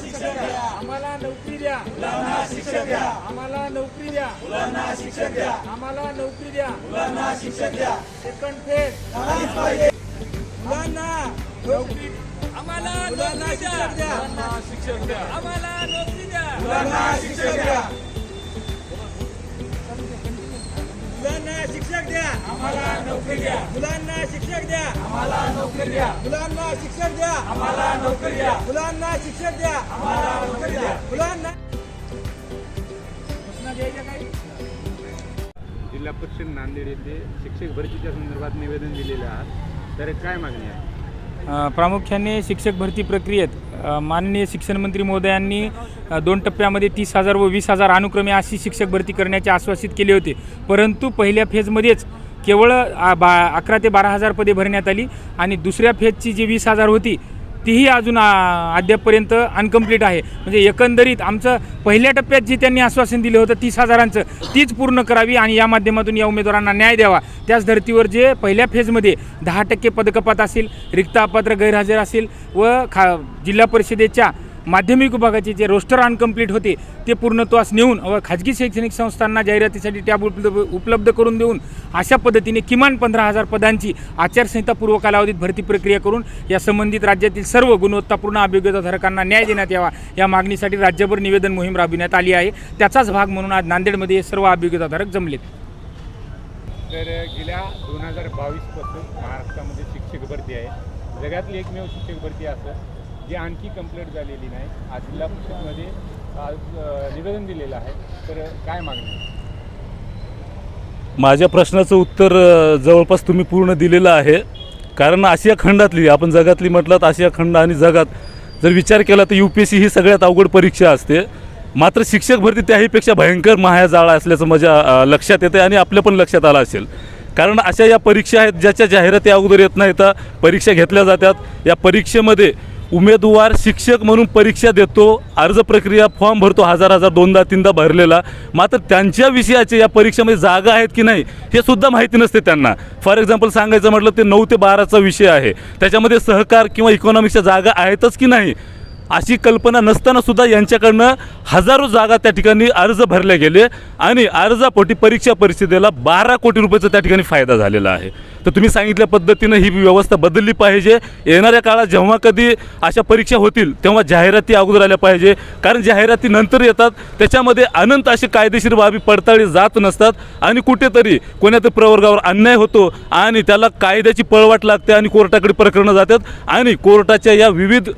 शिक्षक द्या. आम्हाला नोकरी द्या. मुलांना शिक्षक द्या. आम्हाला नोकरी द्या. मुलांना शिक्षक द्या. आम्हाला नोकरी द्या. मुलांना शिक्षक द्या. सेकंड फेज मुलांना नोकरी आम्हाला मुलांना शिक्षक द्या. मुलांना शिक्षक द्या. आम्हाला नोकरी द्या. मुलांना शिक्षक द्या. मुलांना शिक्षक द्या. नोकरी द्या. मुलांना शिक्षक द्या. आम्हाला नोकरी द्या. मुलांना शिक्षक द्या. आम्हाला नोकरी द्या. मुलांना शिक्षक द्या. आम्हाला नोकरी द्या. मुलांना जिल्हा परिषद नांदेड येथे शिक्षक भरतीच्या संदर्भात निवेदन दिलेले आहात तर काय मागणी आहे? प्रामुख्याने शिक्षक भरती प्रक्रियेत माननीय शिक्षण मंत्री महोदयांनी दोन टप्प्यामध्ये तीस हजार व वीस हजार अनुक्रमे अशी शिक्षक भरती करण्याचे आश्वासित केले होते. परंतु पहिल्या फेजमध्येच केवळ बा अकरा ते बारा हजार पदे भरण्यात आली आणि दुसऱ्या फेजची जी वीस हजार होती तीही अजून अद्यापपर्यंत अनकम्प्लीट आहे. म्हणजे एकंदरीत आमचं पहिल्या टप्प्यात जी त्यांनी आश्वासन दिलं होतं तीस हजारांचं तीच पूर्ण करावी आणि या माध्यमातून या उमेदवारांना न्याय द्यावा. त्याच धर्तीवर जे पहिल्या फेजमध्ये दहा टक्के पदकपात असेल रिक्त अपात्र गैरहजर असेल व खा जिल्हा परिषदेच्या माध्यमिक विभागाचे जे रोस्टर अनकम्प्लीट होते ते पूर्णत्वास नेऊन व खाजगी शैक्षणिक संस्थांना जाहिरातीसाठी टॅब उपलब्ध उपलब्ध करून देऊन अशा पद्धतीने किमान पंधरा हजार पदांची आचारसंहिता पूर्व कालावधीत भरती प्रक्रिया करून या संबंधित राज्यातील सर्व गुणवत्तापूर्ण अभियोग्यताधारकांना न्याय देण्यात यावा या मागणीसाठी राज्यभर निवेदन मोहीम राबविण्यात आली आहे. त्याचाच भाग म्हणून आज नांदेडमध्ये हे सर्व अभियोग्यताधारक जमलेत. तर गेल्या दोन हजार बावीसपासून महाराष्ट्रामध्ये शिक्षक भरती आहे. जगातली एकमेव शिक्षक भरती असं जी आणखी कंप्लीट झालेली नाही. आज जिल्हा परिषदमध्ये आज निवेदन दिलेलं आहे. तर काय मागणी माझ्या प्रश्नाचं उत्तर जवळपास तुम्ही पूर्ण दिलेलं आहे. कारण आशिया खंडातली आपण जगातली म्हटलं तर आशिया खंड आणि जगात जर विचार केला तर यू पी एस सी ही सगळ्यात अवघड परीक्षा असते. मात्र शिक्षक भरती त्याहीपेक्षा भयंकर महाजाळा असल्याचं माझ्या लक्षात येतं आणि आपल्या पण लक्षात आलं असेल. कारण अशा या परीक्षा आहेत ज्याच्या जाहिराती अगोदर येत नाही नाहीत. परीक्षा घेतल्या जातात. या परीक्षेमध्ये उमेदवार शिक्षक म्हणून परीक्षा देतो अर्ज प्रक्रिया फॉर्म भरतो हजार हजार दोनदा तीनदा भरलेला. मात्र त्यांच्या विषयाचे या परीक्षेमध्ये जागा आहेत की नाही हे सुद्धा माहिती नसते त्यांना. फॉर एक्झाम्पल सांगायचं म्हटलं ते नऊ ते बाराचा विषय आहे. त्याच्यामध्ये सहकार किंवा इकॉनॉमिक्सच्या जागा आहेतच की नाही अशी कल्पना नसताना सुद्धा यांच्याकडनं हजारो जागा त्या ठिकाणी अर्ज भरले गेले आणि अर्जापोटी परीक्षा परिषदेला बारा कोटी रुपयाचा त्या ठिकाणी फायदा झालेला आहे. तर तुम्ही सांगितल्या पद्धतीनं ही व्यवस्था बदलली पाहिजे. येणाऱ्या काळात जेव्हा कधी अशा परीक्षा होतील तेव्हा जाहिराती अगोदर आल्या पाहिजे. कारण जाहिराती नंतर येतात त्याच्यामध्ये अनंत असे कायदेशीर बाबी पडताळी जात नसतात आणि कुठेतरी कोण्यातरी प्रवर्गावर अन्याय होतो आणि त्याला कायद्याची पळवाट लागते आणि कोर्टाकडे प्रकरणं जातात आणि कोर्टाच्या या विविध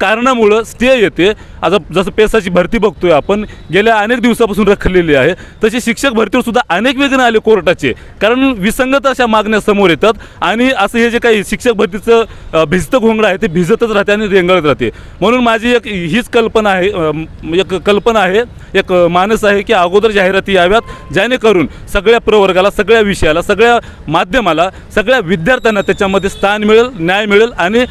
कारणामुळं स्टे येते. आता जसं पेसाची भरती बघतोय आपण गेल्या अनेक दिवसापासून रखलेली आहे. तशी शिक्षक भरतीवर सुद्धा अनेक विघ्न आले कोर्टाचे. कारण विसंगत अशा मागण्या समोर येतात. आणि असं हे जे काही शिक्षक भरतीचं भिजत भिजतं घोंगडं आहे ते भिजतच राहते आणि रेंगाळत राहते. म्हणून माझी एक हीच कल्पना आहे एक कल्पना आहे एक मानस आहे की अगोदर जाहिराती याव्यात जेणेकरून सगळ्या प्रवर्गाला सगळ्या विषयाला सगळ्या माध्यमाला सगळ्या विद्यार्थ्यांना त्याच्यामध्ये स्थान मिळेल न्याय मिळेल आणि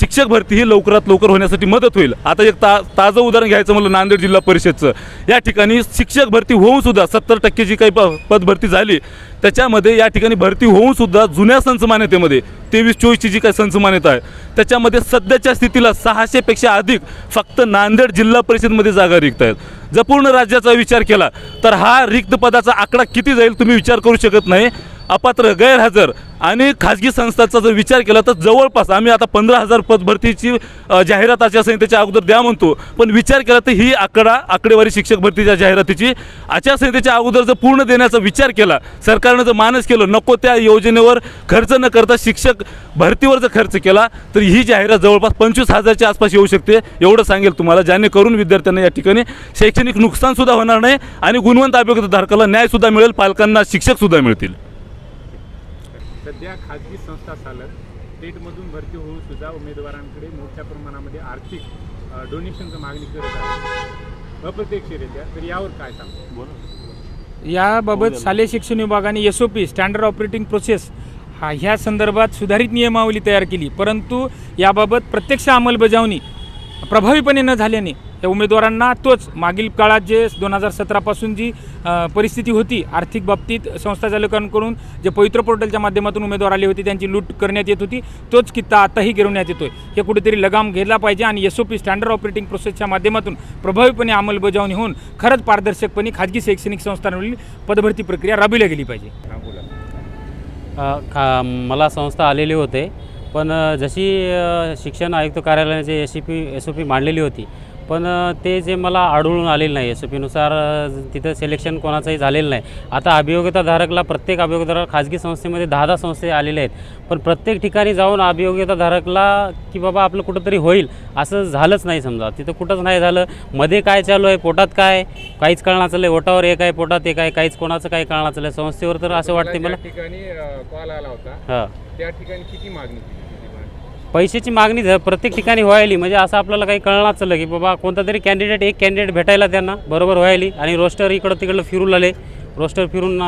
शिक्षक भरती ही लवकरात लवकर होण्यासाठी मदत होईल. आता एक ता ताजं उदाहरण घ्यायचं म्हणलं नांदेड जिल्हा परिषदचं. या ठिकाणी शिक्षक भरती होऊन सुद्धा सत्तर टक्के जी काही प पदभरती झाली त्याच्यामध्ये या ठिकाणी भरती होऊन सुद्धा जुन्या संचमान्यतेमध्ये तेवीस चोवीसची जी काही संचमान्यता आहे त्याच्यामध्ये सध्याच्या स्थितीला सहाशेपेक्षा अधिक फक्त नांदेड जिल्हा परिषदमध्ये जागा रिक्त आहेत. जर पूर्ण राज्याचा विचार केला तर हा रिक्त पदाचा आकडा किती जाईल तुम्ही विचार करू शकत नाही. अपात्र गैरहजर आणि खाजगी संस्थांचा जर विचार केला तर जवळपास आम्ही आता पंधरा हजार पदभरतीची अ, जाहिरात आचारसंहितेच्या अगोदर द्या म्हणतो. पण विचार केला तर ही आकडा आकडेवारी शिक्षक भरतीच्या जाहिरातीची आचारसंहितेच्या अगोदर जर पूर्ण देण्याचा विचार केला सरकारनं जर मानस केलं नको त्या योजनेवर खर्च न करता शिक्षक भरतीवर जर खर्च केला तर ही जाहिरात जवळपास पंचवीस हजारच्या आसपास येऊ शकते एवढं सांगेल तुम्हाला. जेणेकरून विद्यार्थ्यांना या ठिकाणी शैक्षणिक नुकसानसुद्धा होणार नाही आणि गुणवंत अभियोग्यताधारकाला न्यायसुद्धा मिळेल पालकांना शिक्षकसुद्धा मिळतील. सध्या खाजगी संस्था चालक स्टेटमधून भरती होऊन सुद्धा उमेदवारांकडे मोठ्या प्रमाणामध्ये आर्थिक डोनेशनचं मागणी करत आहे. अप्रत्यक्षरित्या तर यावर काय सांगू? याबाबत शालेय शिक्षण विभागाने S O P standard operating process हा ह्या संदर्भात सुधारित नियमावली तयार केली. परंतु याबाबत प्रत्यक्ष अंमलबजावणी प्रभावीपणे न झाल्याने त्या उमेदवारांना तोच मागील काळात जे दोन हजार सतरापासून जी परिस्थिती होती आर्थिक बाबतीत संस्था चालकांकडून जे पवित्र पोर्टलच्या माध्यमातून उमेदवार आले होते त्यांची लूट करण्यात येत होती तोच कित्ता आताही गिरवण्यात येतोय. हे कुठेतरी लगाम घेतला पाहिजे आणि S O P standard operating प्रोसेसच्या माध्यमातून प्रभावीपणे अंमलबजावणी होऊन खरंच पारदर्शकपणे खाजगी शैक्षणिक संस्थांवरील पदभरती प्रक्रिया राबविली गेली पाहिजे. खा मला संस्था आलेले होते पण जशी शिक्षण आयुक्त कार्यालयाने जे S P S O P मांडलेली होती पण ते जे मला आढळून आलेलं नाही एस ओ पीनुसार तिथं सिलेक्शन कोणाचंही झालेलं नाही. आता अभियोग्यताधारकला प्रत्येक अभियोग्यताधारक खाजगी संस्थेमध्ये दहा दहा संस्थे आलेले आहेत. पण प्रत्येक ठिकाणी जाऊन अभियोग्यताधारकला की बाबा आपलं कुठंतरी होईल असं झालंच नाही समजा. तिथं कुठंच नाही झालं. मध्ये काय चालू आहे पोटात काय? काहीच कळणार चाललं आहे ओटावर एक आहे पोटात एक आहे काहीच कोणाचं काही कळणार चाललं आहे संस्थेवर तर असं वाटते मला. ठिकाणी कॉल आला होता. हां. त्या ठिकाणी किती मागणी? पैशाची मागणी प्रत्येक ठिकाणी व्हायली म्हणजे असं आपल्याला काही कळणार चाललं की बाबा कोणता तरी कॅन्डिडेट एक कॅन्डिडेट भेटायला त्यांना बरोबर व्हायली आणि रोस्टर इकडं तिकडं फिरून आले. रोस्टर फिरून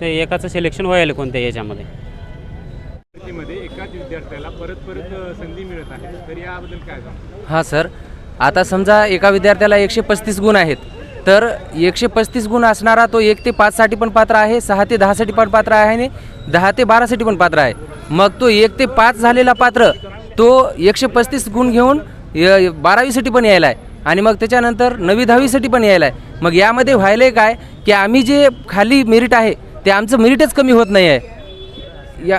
ते एकाचं सिलेक्शन व्हायला कोणत्या याच्यामध्ये? एकाच विद्यार्थ्याला परत परत संधी मिळत आहे. तर याबद्दल काय हां सर. आता समजा एका विद्यार्थ्याला एकशे पस्तीस गुण आहेत. तर एकशे पस्तीस गुण असणारा तो एक ते पाचसाठी पण पात्र आहे सहा ते दहासाठी पण पात्र आहे आणि दहा ते बारासाठी पण पात्र आहे. मग तो एक ते पाच झालेला पात्र तो एकशे पस्तीस गुण घेऊन य- बारावीसाठी पण यायला आहे आणि मग त्याच्यानंतर नवी दहावीसाठी पण यायला आहे मग यामध्ये व्हायलं आहे काय की आम्ही जे खाली मेरिट आहे ते आमचं मेरिटच कमी होत नाही आहे या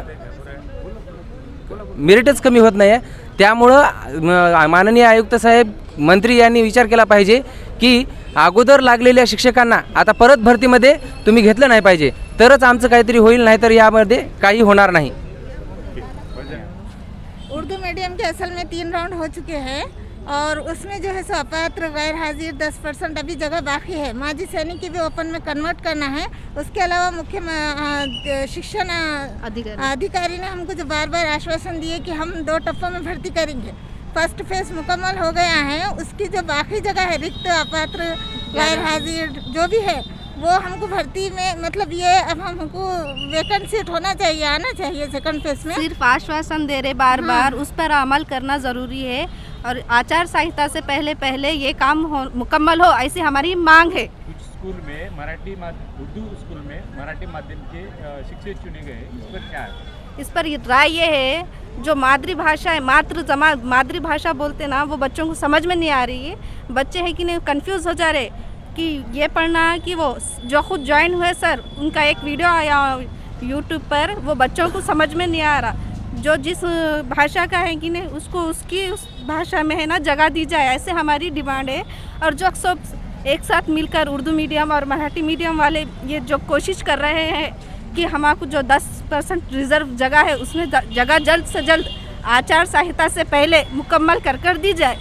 मेरिटच कमी होत नाही आहे त्यामुळं माननीय आयुक्त साहेब मंत्री यांनी विचार केला पाहिजे की अगोदर लागलेल्या शिक्षकांना आता परत भरतीमध्ये तुम्ही घेतलं नाही पाहिजे. तरच आमचं काहीतरी होईल नाही तर यामध्ये काही होणार नाही. मीडियम के असल में तीन राउंड हो चुके हैं और उसमें जो है सो अपात्र गैर हाजिर दस परसेंट अभी जगह बाकी है। माजी सैनिक की भी ओपन में कन्वर्ट करना है। उसके अलावा मुख्य शिक्षण अधिकारी। ने हमको जो बार बार आश्वासन दिए कि हम दो टप्पों में भर्ती करेंगे। फ़र्स्ट फ़ेज़ मुकम्मल हो गया है। उसकी जो बाकी जगह है रिक्त अपात्र गैर हाजिर जो भी है वो हमको भर्ती में मतलब ये अब हमको वैकेंट सीट होना चाहिए आना चाहिए सेकंड फ़ेज़ में। सिर्फ़ आश्वासन दे रहे बार हाँ। बार उस पर अमल करना ज़रूरी है। और आचार संहिता से पहले पहले ये काम हो मुकम्मल हो ऐसी हमारी मांग है। कुछ स्कूल में मराठी उर्दू स्कूल में मराठी माध्यम के शिक्षक चुने गए इस पर क्या है? इस पर राय ये है जो मातृभाषा है मातृ जमा मातृभाषा बोलते ना वो बच्चों को समझ में नहीं आ रही है। बच्चे हैं कि नहीं कंफ्यूज हो जा रहे कि ये पढ़ना है कि वो जो खुद ज्वाइन हुए सर उनका एक वीडियो आया यूट्यूब पर, वो बच्चों को समझ में नहीं आ रहा। जो जिस भाषा का है कि नहीं, उसको उसकी उस भाषा में है ना जगह दी जाए, ऐसे हमारी डिमांड है। और जो सब एक साथ मिलकर उर्दू मीडियम और मराठी मीडियम वाले ये जो कोशिश कर रहे हैं कि हमारे जो 10 परसेंट रिज़र्व जगह है, उसमें जगह जल्द से जल्द आचार संहिता से पहले मुकम्मल कर कर दी जाए।